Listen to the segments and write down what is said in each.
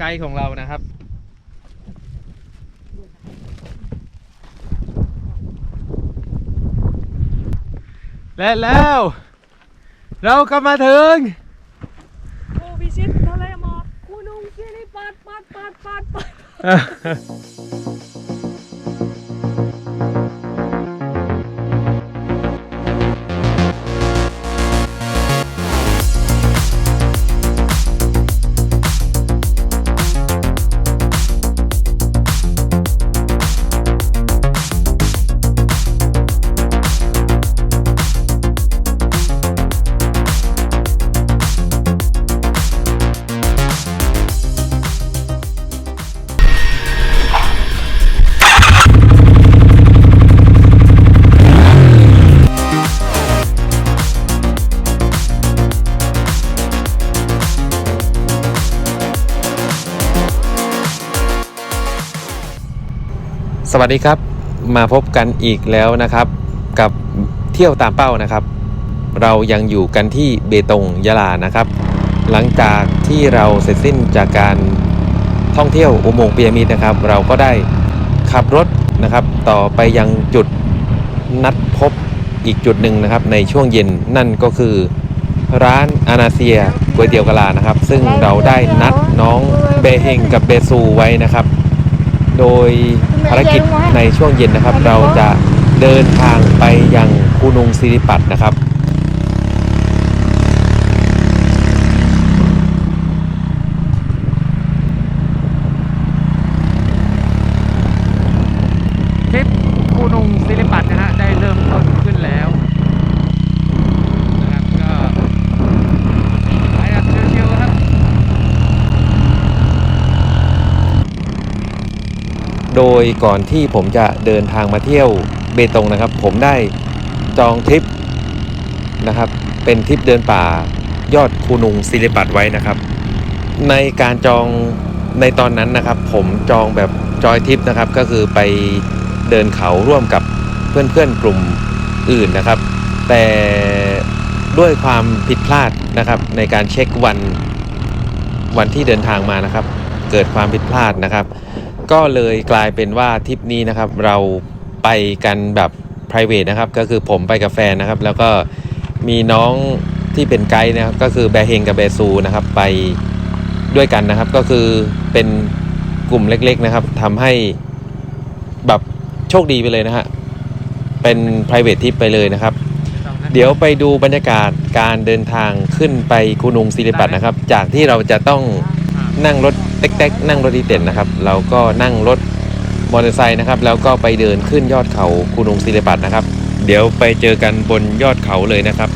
ไกด์ของเรานะครับ และแล้ว เราก็มาถึง โอ้พิชิตทะเลหมอกคูนุ่งซิริปัดปาดปาดปาดปาด วัสดีครับมาพบกันอีกแล้วนะครับ กับเที่ยวตามเป้านะครับ เรายังอยู่กันที่เบตงยะลานะครับ หลังจากที่เราเสร็จสิ้นจากการท่องเที่ยวอุโมงค์พีระมิดนะครับ เราก็ได้ขับรถนะครับ ต่อไปยังจุดนัดพบอีกจุดหนึ่งนะครับ ในช่วงเย็นนั่นก็คือร้านอานาเซียก๋วยเตี๋ยวกะลานะครับ ซึ่งเราได้นัดน้องเบเฮงกับเบซูไว้นะครับ โดยภารกิจในช่วงเย็นนะครับ เราจะเดินทางไปยังคูนุงศิริปัตนะครับ ทริปคูนุงศิริปัตนะฮะได้เริ่มต้นขึ้นแล้วนะครับก็ไปแบบชิวๆครับ โดยก่อนที่ผมจะเดินทางมาเที่ยวเบตงนะครับ ผมได้จองทริปนะครับ เป็นทริปเดินป่ายอดคูนุงศิริปัตไว้นะครับ ในการจองในตอนนั้นนะครับ ผมจองแบบจอยทริปนะครับ ก็คือไปเดินเขาร่วมกับเพื่อนๆกลุ่มอื่นนะครับ แต่ด้วยความผิดพลาดนะครับ ในการเช็ควันวันที่เดินทางมานะครับ เกิดความผิดพลาดนะครับ ก็เลยกลายเป็นว่าทริปนี้นะครับ เราไปกันแบบ p r i v a t นะครับ ก็คือผมไปกับแฟนนะครับ แล้วก็มีน้องที่เป็นไกด์นะครับ ก็คือแบร์เฮงกับแบร์ซูนะครับ ไปด้วยกันนะครับ ก็คือเป็นกลุ่มเล็กๆนะครับทำให้แบบโชคดีไปเลยนะฮะ เป็น p r i v a t ทริปไปเลยนะครับ เดี๋ยวไปดูบรรยากาศการเดินทางขึ้นไปคูนุงศิริปัตนะครับ จากที่เราจะต้องนั่งรถ เต็กๆนั่งรถดีเด่นนะครับเราก็นั่งรถมอเตอร์ไซค์นะครับ แล้วก็ไปเดินขึ้นยอดเขาคูนงศิริปัตนะครับ เดี๋ยวไปเจอกันบนยอดเขาเลยนะครับ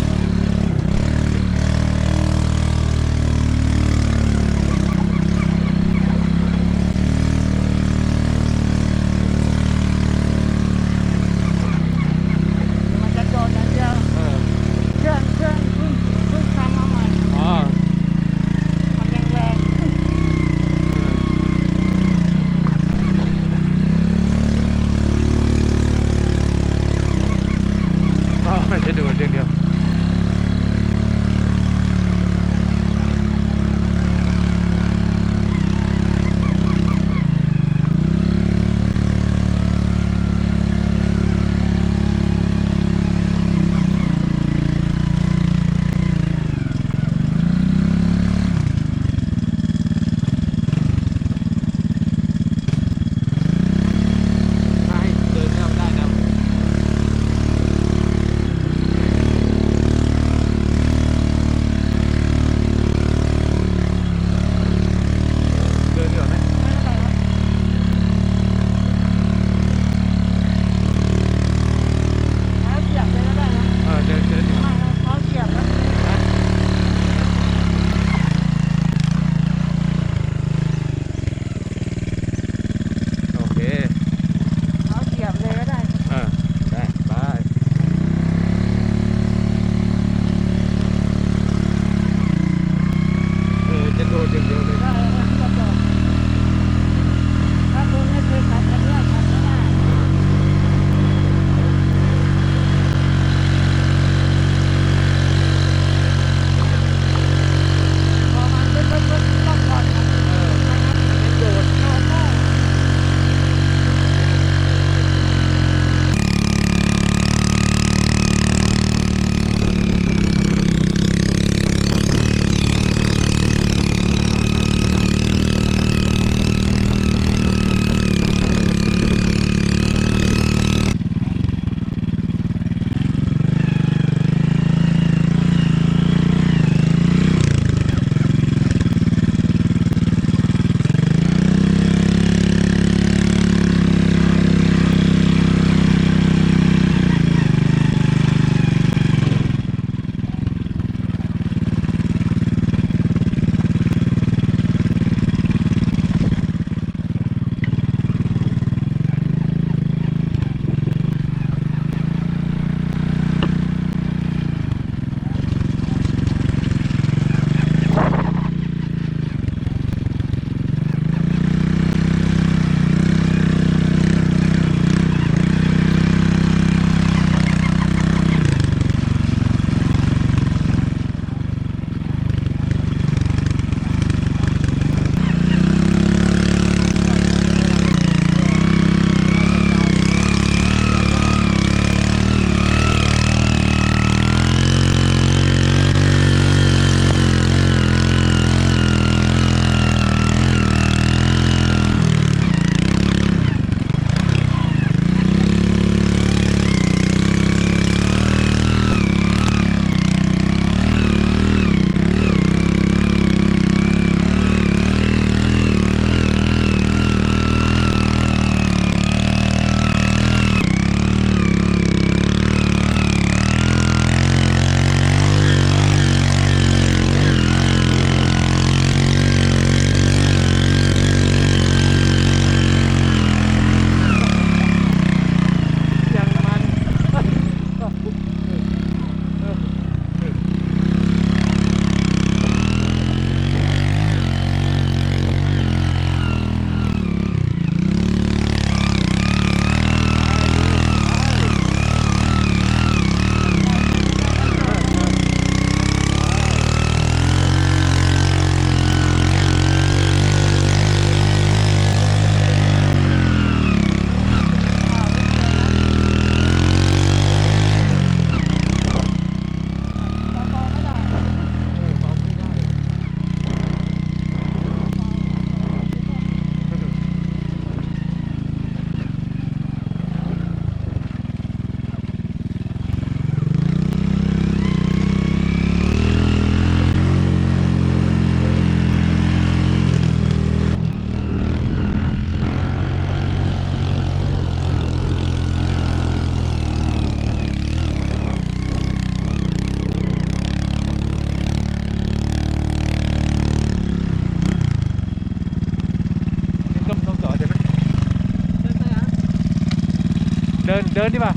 ดินเดินดีป่ะ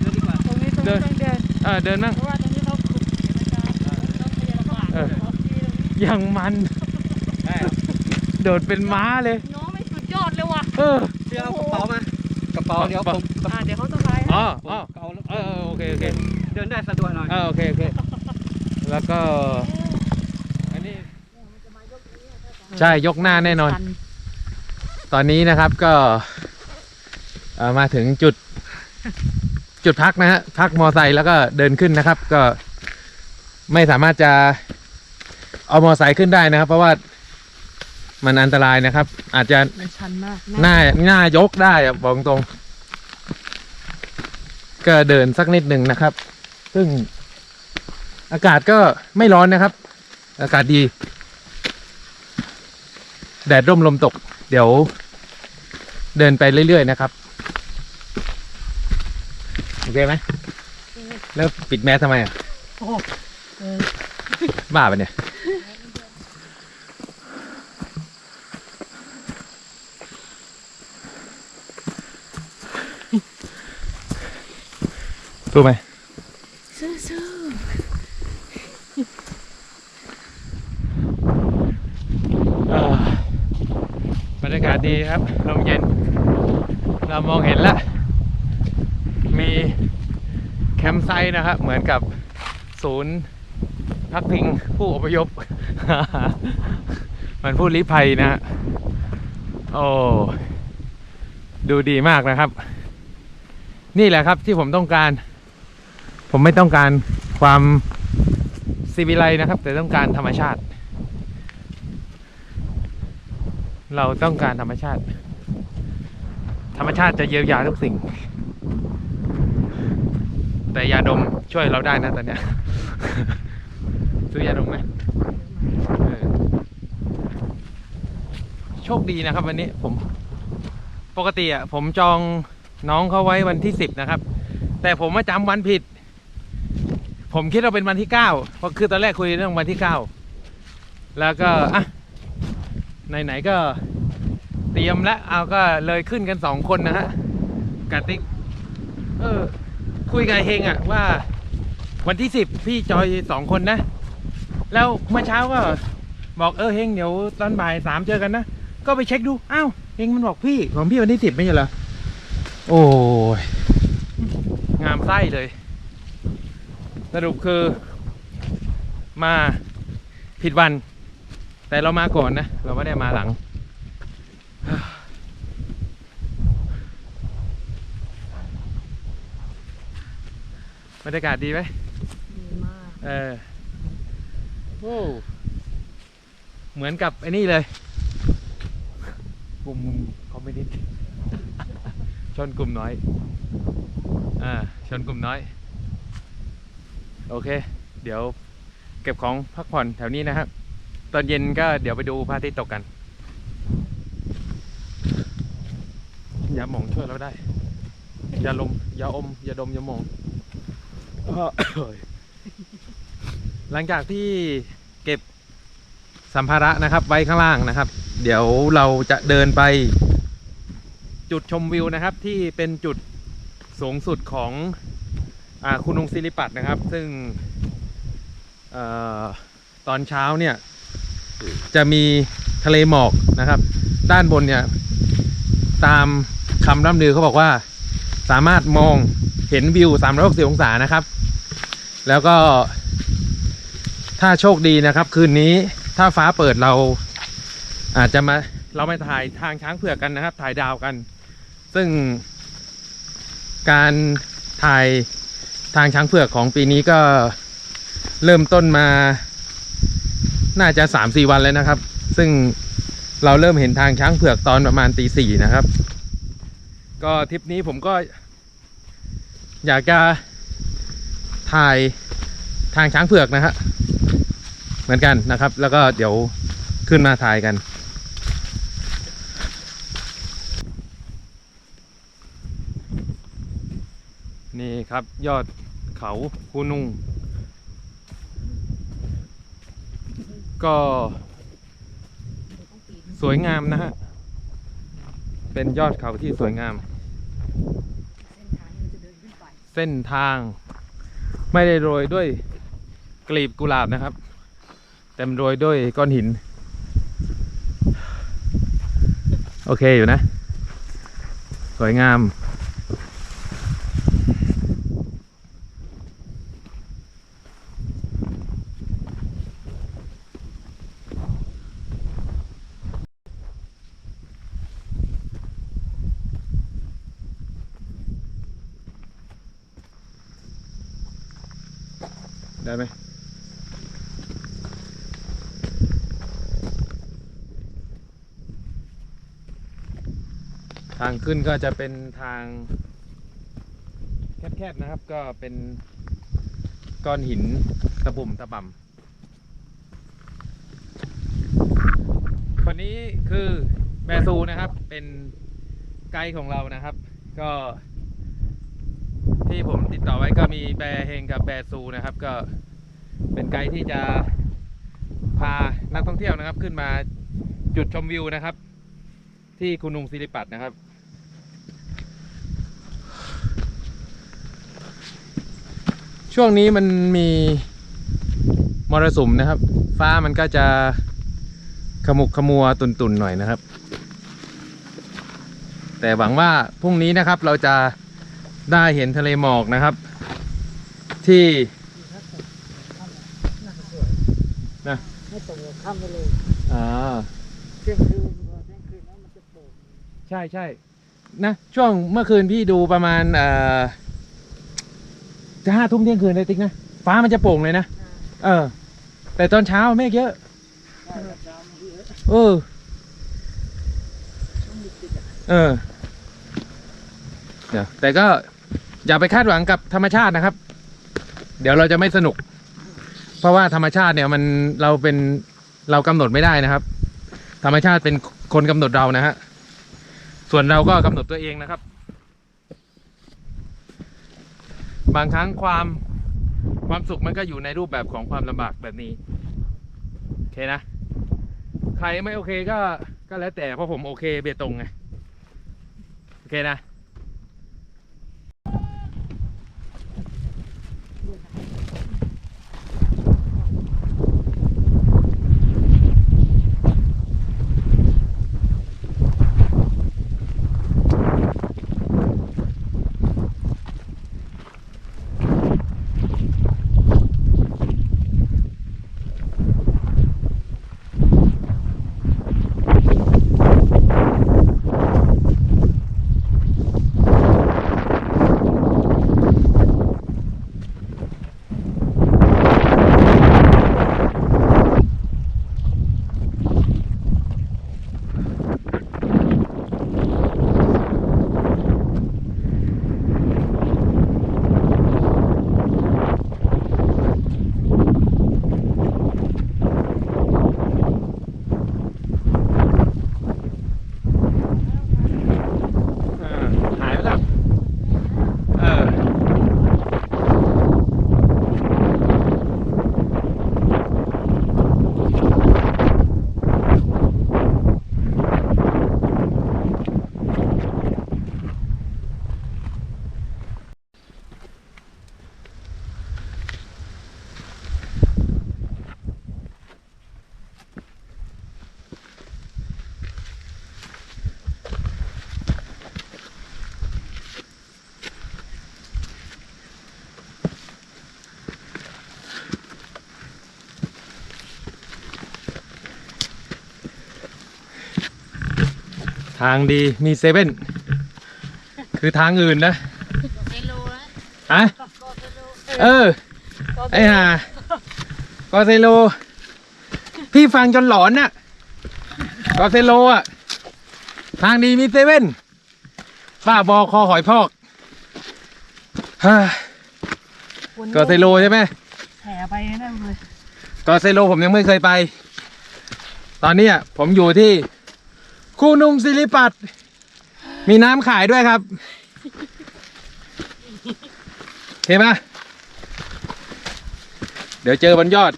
เดินดีกว่าตรงนี้ตรงเดินี้นต้องเดินเออเดินมั่งเพราะว่าตรงนี้เขาขุดเห็นไหมจ๊ะต้องพยายามลำบากเออของที่ตรงนี้ยังมัน ได้ครับโดดเป็นม้าเลย น้องไม่สุดยอดเลยว่ะเออเดี๋ยวเอากระเป๋ามากระเป๋าเดี๋ยวผมอ่าเดี๋ยวเขาสะพายให้อ๋อผมอ๋อเอาแล้วเออเออโอเคโอเคเดินได้สะดวกหน่อย เออโอเคโอเคแล้วก็ อันนี้ใช่ยกหน้าแน่นอน ตอนนี้นะครับก็เอ่อมาถึงจุด จุดพักนะฮะพักมอไซค์แล้วก็เดินขึ้นนะครับ ก็ไม่สามารถจะเอามอไซค์ขึ้นได้นะครับ เพราะว่ามันอันตรายนะครับ อาจจะมันชันมากหน้าหน้ายกได้อะบอกตรง ก็เดินสักนิดหนึ่งนะครับ ซึ่งอากาศก็ไม่ร้อนนะครับ อากาศดี แดดร่มลมตก เดี๋ยว เดินไปเรื่อยๆนะครับ โอเคไหมแล้วปิดแมสทำไมอะโอ้เออบ้าปะเนี่ยรู้ไหมสู้สู้เอ่อบรรยากาศดีครับ ลมเย็น เรามองเห็นแล้ว มีแคมป์ไซต์นะครับ เหมือนกับศูนย์พักพิงผู้อพยพ มันผู้ลี้ภัยนะโอ้ดูดีมากนะครับ นี่แหละครับที่ผมต้องการ ผมไม่ต้องการความซีวิไลนะครับ แต่ต้องการธรรมชาติ เราต้องการธรรมชาติ ธรรมชาติจะเยียวยาทุกสิ่ง แต่ยาดมช่วยเราได้นะตอนเนี้ย ซื้อยาดมไหมโชคดีนะครับ วันนี้ผม ปกติอะผมจองน้องเขาไว้วันที่สิบนะครับ แต่ผมมาจำวันผิด ผมคิดว่าเป็นวันที่เก้าเพราะคือตอนแรกคุยเรื่องวันที่เก้าแล้วก็อะไหนๆก็เตรียมแล้วเอาก็เลยขึ้นกันสองคนนะฮะกบติ๊กเออ คุยกับเฮงอะว่า วันที่สิบพี่จอยสองคนนะ แล้วเมื่อเช้าก็บอกเออเฮงเดี๋ยวตอนบ่ายสามเจอกันนะ ก็ไปเช็คดูอ้าวเฮงมันบอกพี่ของพี่วันที่สิบไม่ใช่เหรอโอ้ยงามไส้เลย สรุปคือมาผิดวัน แต่เรามาก่อนนะ เราไม่ได้มาหลัง บรรยากาศดีไหมดีมาก เออโอ้เหมือนกับไอ้นี่เลย กลุ่มคอมมิวนิสต์ชนกลุ่มน้อย อ่า ชนกลุ่มน้อย โอเค เดี๋ยวเก็บของพักผ่อนแถวนี้นะครับ ตอนเย็นก็เดี๋ยวไปดูพระอาทิตย์ตกกันยาหมองช่วยเราได้ยาลมยาอมยาดมยาหมอง หลังจากที่เก็บสัมภาระนะครับไว้ข้างล่างนะครับ เดี๋ยวเราจะเดินไป จุดชมวิวนะครับ ที่เป็นจุดสูงสุดของอคุณนุงศิริปัตนะครับ ซึ่งออตอนเช้าเนี่ย จะมีทะเลหมอกนะครับ ด้านบนเนี่ย ตามคำร่ำลือเขาบอกว่า สามารถมองเห็นวิว 360 องศานะครับ แล้วก็ ถ้าโชคดีนะครับ คืนนี้ถ้าฟ้าเปิดเรา อาจจะมาเรามาถ่ายทางช้างเผือกกันนะครับ ถ่ายดาวกัน ซึ่ง การถ่ายทางช้างเผือกของปีนี้ก็เริ่มต้นมา น่าจะสามสี่วันแล้วนะครับ ซึ่งเราเริ่มเห็นทางช้างเผือกตอนประมาณตีสี่นะครับ ก็ทริปนี้ผมก็ อยากจะ ถ่ายทางช้างเผือกนะฮะเหมือนกันนะครับ แล้วก็เดี๋ยวขึ้นมาถ่ายกันนี่ครับยอดเขาคูนุงก็สวยงามนะฮะ เป็นยอดเขาที่สวยงาม เส้นทาง ไม่ได้โรยด้วยกลีบกุหลาบนะครับ แต่มันโรยด้วยก้อนหิน โอเคอยู่นะ สวยงาม ขึ้นก็จะเป็นทางแคบๆนะครับ ก็เป็นก้อนหินตะบุ่มตะบ่ำคนนี้คือแบซูนะครับ เป็นไกด์ของเรานะครับ ก็ ที่ผมติดต่อไว้ก็มีแบร์เฮงกับแบร์ซูนะครับ ก็เป็นไกด์ที่จะพานักท่องเที่ยวนะครับ ขึ้นมาจุดชมวิวนะครับ ที่คุนุงศิริปัตนะครับ ช่วงนี้มันมีมรสุมนะครับ ฟ้ามันก็จะขมุกขมัวตุนๆหน่อยนะครับ แต่หวังว่าพรุ่งนี้นะครับเราจะได้เห็นทะเลหมอกนะครับ ที่นะให้ตกับค่ำไปเลยอ่าเที่ยงคืนเที่ยงคืนแล้วมันจะโป่งใช่ใช่นะช่วงเมื่อคืนพี่ดูประมาณเอ่อ จะห้าทุ่มเที่ยงคืนเลยติ๊กนะ ฟ้ามันจะโปร่งเลยนะ เออ แต่ตอนเช้าเมฆเยอะใช่ครับน้ำเยอะเออต้องมีติดอะเออ เดี๋ยว แต่ก็อย่าไปคาดหวังกับธรรมชาตินะครับ เดี๋ยวเราจะไม่สนุก เพราะว่าธรรมชาติเนี่ยมันเราเป็นเรากำหนดไม่ได้นะครับ ธรรมชาติเป็นคนกำหนดเรานะฮะ ส่วนเราก็กำหนดตัวเองนะครับ บางครั้งความความสุขมันก็อยู่ในรูปแบบของความลำบากแบบนี้โอเคนะ ใครไม่โอเคก็ก็แล้วแต่เพราะผมโอเคเบตงไงโอเคนะ ทางดีมีเซเว่นคือทางอื่นนะเซโลนะฮะก็เซโลเออ ไอ้ห่ากอเซโล พี่ฟังจนหลอนน่ะกอเซโลอะ ทางดีมีเซเว่นป้าบอคอหอยพอกฮ่ากอเซโลใช่ไหมแห่ไปนั่นเลยกอเซโลผมยังไม่เคยไป ตอนนี้อะผมอยู่ที่ คูนุงศิริปัตมีน้ำขายด้วยครับเห็นไหมเดี๋ยวเจอบนยอด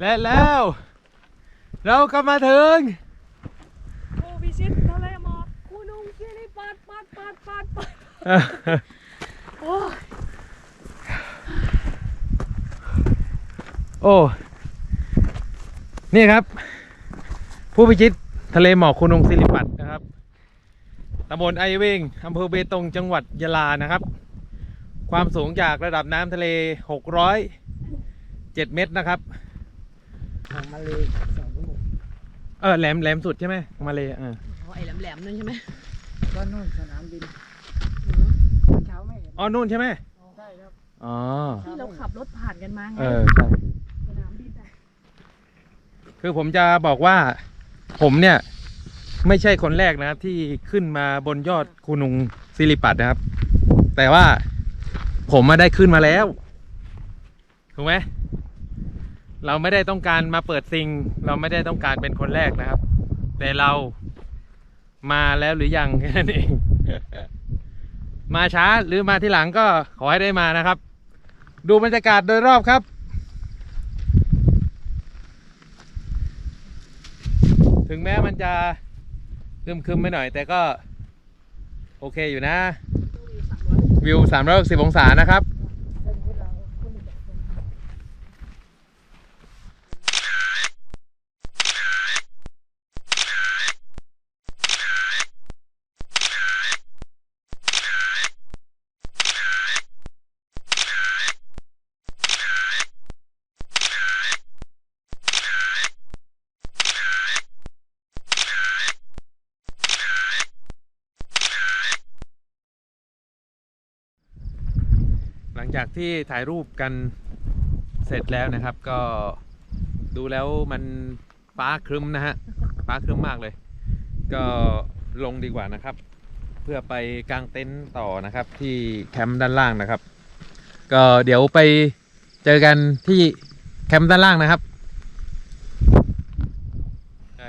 และแล้ว เราก็มาถึงผู้พิชิตทะเลหมอกคูนุงกิริปัดปัดปัดปัดปัด โอ้ยโอ้ นี่ครับ ผู้พิชิตทะเลหมอกคุณงศิริปัตน์นะครับตำบลไอเวงอำเภอเบตงจังหวัดยะลานะครับ ความสูงจากระดับน้ำทะเล 607 เมตรนะครับทางมาเลยสองลูกเออแหลมแหลมสุดใช่ไหมมาเลยเอออ๋อไอ้แหลมๆนั่นใช่ไหมก็นู่นสนามบินเช้าไม่เห็น อ๋อนู่นใช่ไหมใช่ครับอ๋อที่เราขับรถผ่านกันมาไงเออใช่สนามบินอะคือผมจะบอกว่าผมเนี่ย ไม่ใช่คนแรกนะครับ ที่ขึ้นมาบนยอดคูนุงศิริปัตน์นะครับ แต่ว่าผมมาได้ขึ้นมาแล้วถูกไหมเราไม่ได้ต้องการมาเปิดซิง เราไม่ได้ต้องการเป็นคนแรกนะครับ แต่เรามาแล้วหรือยังแค่นั้นเอง มาช้าหรือมาที่หลังก็ขอให้ได้มานะครับ ดูบรรยากาศโดยรอบครับ ถึงแม้มันจะครึมไปหน่อย แต่ก็ โอเคอยู่นะ วิว 360 องศานะครับ จากที่ถ่ายรูปกันเสร็จแล้วนะครับ ก็ดูแล้วมันฟ้าครึ้มนะฮะฟ้าครึ้มมากเลย ก็ลงดีกว่านะครับ เพื่อไปกางเต็นท์ต่อนะครับที่แคมป์ด้านล่างนะครับ ก็เดี๋ยวไปเจอกันที่แคมป์ด้านล่างนะครับใช่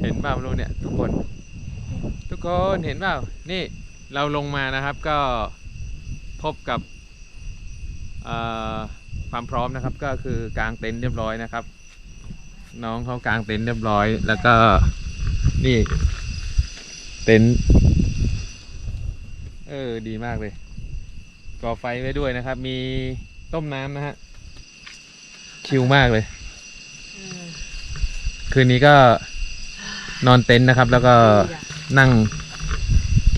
เห็นเปล่าไม่รู้เนี่ยทุกคน ทุกคนเห็นเปล่านี่เราลงมานะครับก็ พบกับเอ่อความพร้อมนะครับก็คือกางเต็นท์เรียบร้อยนะครับ น้องเขากางเต็นท์เรียบร้อย แล้วก็นี่เต็นท์เออดีมากเลยก่อไฟไว้ด้วยนะครับ มีต้มน้ำนะฮะชิลมากเลย คืนนี้ก็นอนเต็นท์นะครับ แล้วก็นั่ง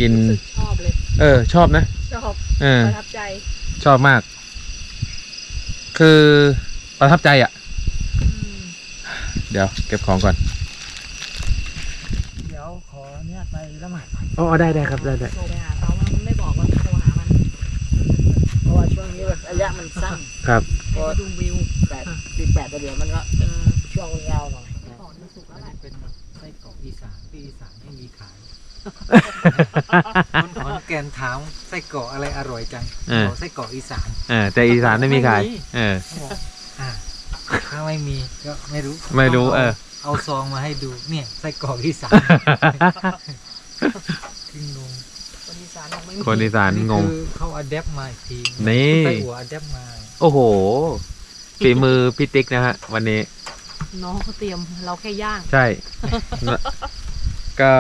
กินรู้สึกชอบเลยเออ ชอบนะชอบ เออประทับใจ ชอบมาก คือประทับใจอะ่ะ เดี๋ยวเก็บของก่อนเดี๋ยวขออนุญาตไปละหมาดก่อนอ๋อได้ได้ครับได้ได้โทรไปหาเขามันไม่บอกว่าโทรหามันเพราะว่าช่วงนี้แบบระยะมันสั้นครับ ให้ไปดูวิวแปดปีแปดแต่เดี๋ยวมันก็เออช่วงยาวหน่อย คนขอนแก่นถามไส้กรอกอะไรอร่อยจังเออ บอกไส้กรอกอีสานเออแต่อีสานไม่มีขายไม่มีเออ เขาบอกอ่าถ้าไม่มีก็ไม่รู้ไม่รู้ เออ เอาซองมาให้ดูเนี่ยไส้กรอกอีสานขึ้นงงคนอีสานบอกไม่มีคนอีสานงง คือเขาอัดแอปมาอีกทีนี่ ไส้หัวอัดแอปมา โอ้โหฝีมือพี่ติ๊กนะฮะ วันนี้ น้องเขาเตรียมเราแค่ย่าง ใช่ ก็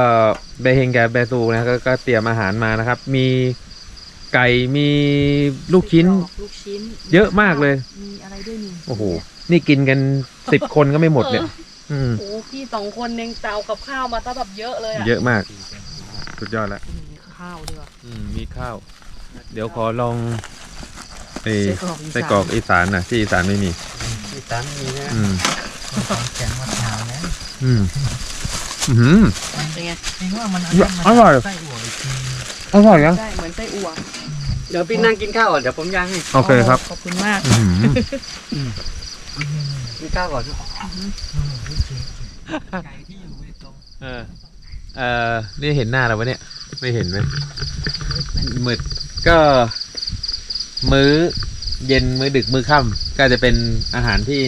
เบเฮงกับเบซูนะก็ก็เตรียมอาหารมานะครับ มีไก่มีลูกชิ้น ลูกชิ้นเยอะมากเลย มีอะไรด้วยนี่โอ้โห นี่กินกันสิบคนก็ไม่หมดเนี่ย อืม โอ้โหพี่สองคนเองเตากับข้าวมาซะแบบเยอะเลยอะเยอะมาก สุดยอดแล้วมีข้าวด้วยว่ะอืม มีข้าว เดี๋ยวขอลองไอ้ไส้กรอกอีสานไส้กรอกอีสานนะที่อีสานไม่มี อีสานมีนะอืมคนขอนแก่นมาถามนะอืม อืมเป็นไงจริงว่ามันอร่อย ไส้หัวอีกทีอร่อยยังได้เหมือนไส้อั่วเดี๋ยวพี่นั่งกินข้าวก่อนเดี๋ยวผมย่างให้โอเคครับ ขอบคุณมาก อืมกินข้าวก่อน ไก่ที่อยู่ในตรง เออ เออนี่เห็นหน้าเราปะเนี่ย ไม่เห็นไหมมืดก็ มื้อเย็นมื้อดึกมื้อค่ำก็จะเป็นอาหารที่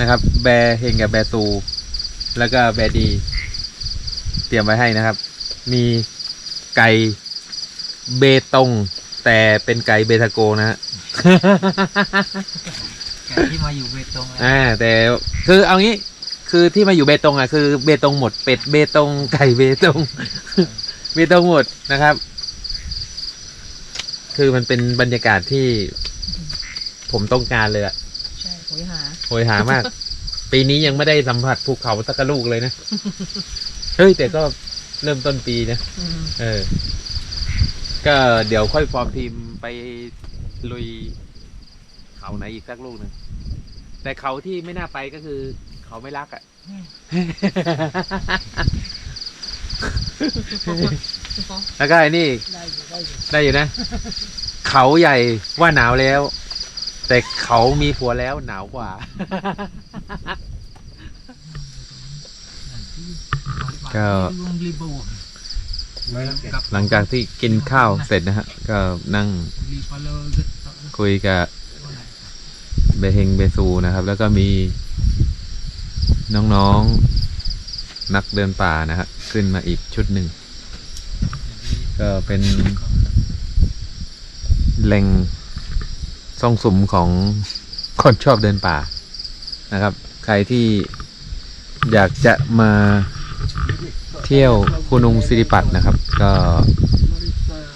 นะครับ แบร์เฮงกับแบร์ตู แล้วก็แบร์ดี เตรียมไว้ให้นะครับ มีไก่เบตง แต่เป็นไก่เบทาโกนะฮะ แกที่มาอยู่เบตงแล้วอ่าแต่คือเอางี้คือที่มาอยู่เบตงอะคือเบตงหมดเป็ดเบตงไก่เบตง เบตงหมดนะครับ คือมันเป็นบรรยากาศที่ ผมต้องการเลยอะใช่โหยหา โหยหามาก ปีนี้ยังไม่ได้สัมผัสภูเขาสักกะลูกเลยนะ เฮ้ย แต่ก็เริ่มต้นปีนะอืมเออ ก็เดี๋ยวค่อยฟอร์มทีมไปลุยเขาไหนอีกสักลูกหนึ่งแต่เขาที่ไม่น่าไปก็คือ เขาไม่รักอะ่ะแล้วก็ไอ้นี่ ได้อยู่ได้อยู่ได้อยู่นะ เขาใหญ่ว่าหนาวแล้ว แต่เขามีผัวแล้วหนาวกว่า ก็ หลังจากที่กินข้าวเสร็จนะฮะ ก็นั่งคุยกับเบเฮงเบซูนะครับ แล้วก็มีน้องๆนักเดินป่านะฮะขึ้นมาอีกชุดหนึ่ง ก็เป็นแหล่ง ซ่องสุมของคนชอบเดินป่านะครับ ใครที่อยากจะมาเที่ยวคูนุงสิริปัตนะครับ ก็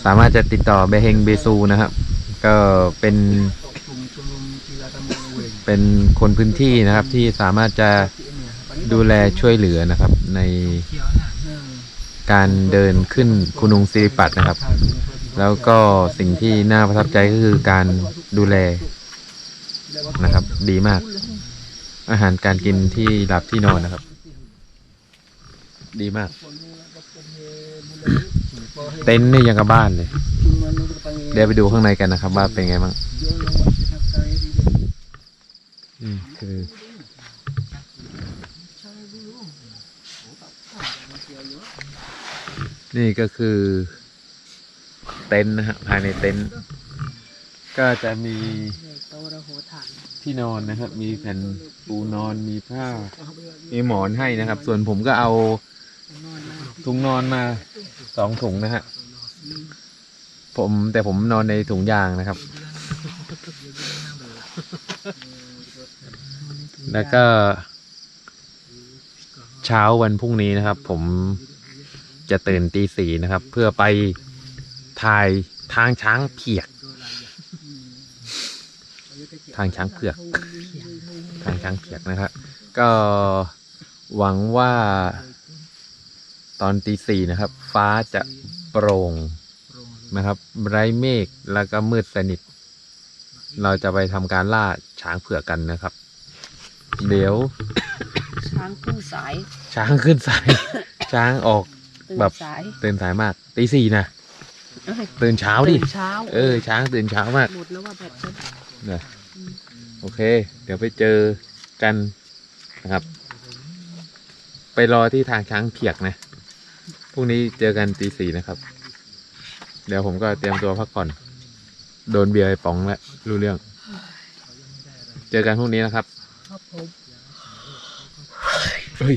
สามารถจะติดต่อเบเฮงเบซูนะครับ ก็เป็น เป็นคนพื้นที่นะครับที่สามารถจะดูแลช่วยเหลือนะครับในการเดินขึ้นคุนุงสิริปัตนะครับ แล้วก็สิ่งที่น่าประทับใจก็คือการดูแลนะครับ ดีมาก อาหารการกินที่หลับที่นอนนะครับ ดีมาก เต็นท์นี่ยังกับบ้านเลยเดี๋ยวไปดูข้างในกันนะครับว่าเป็นไงบ้างนี่คือนี่ก็คือ เต็นท์นะฮะภายในเต็นท์ก็จะมีโตระโหฐานที่นอนนะครับ มีแผ่นปูนอนมีผ้า มีหมอนให้นะครับ ส่วนผมก็เอาถุงนอนมาสองถุงนะฮะผมแต่ผมนอนในถุงยางนะครับ แล้วก็ เช้าวันพรุ่งนี้นะครับ ผมจะตื่นตีสี่นะครับ เพื่อไป ถ่ายทางช้างเผือก ทางช้างเผือก ทางช้างเผือกนะครับ ก็หวังว่าตอนตีสี่นะครับ ฟ้าจะโปร่งนะครับ ไร้เมฆแล้วก็มืดสนิท เราจะไปทำการล่าช้างเผือกกันนะครับ เดี๋ยว ช้างขึ้นสาย ช้างขึ้นสาย ช้างออกตื่นแบบสาย ตื่นสายมากตีสี่นะเอ้ย ตื่นเช้าดิตื่นเช้าเออช้างตื่นเช้ามากหมดแล้วว่าแบตฉันนะโอเค เดี๋ยวไปเจอกันนะครับ ไปรอที่ทางช้างเผียกนะพรุ่งนี้เจอกันตีสี่นะครับ เดี๋ยวผมก็เตรียมตัวพักผ่อน โดนเบียร์ไปป๋องแล้วรู้เรื่อง เจอกันพรุ่งนี้นะครับครับผมเฮ้ย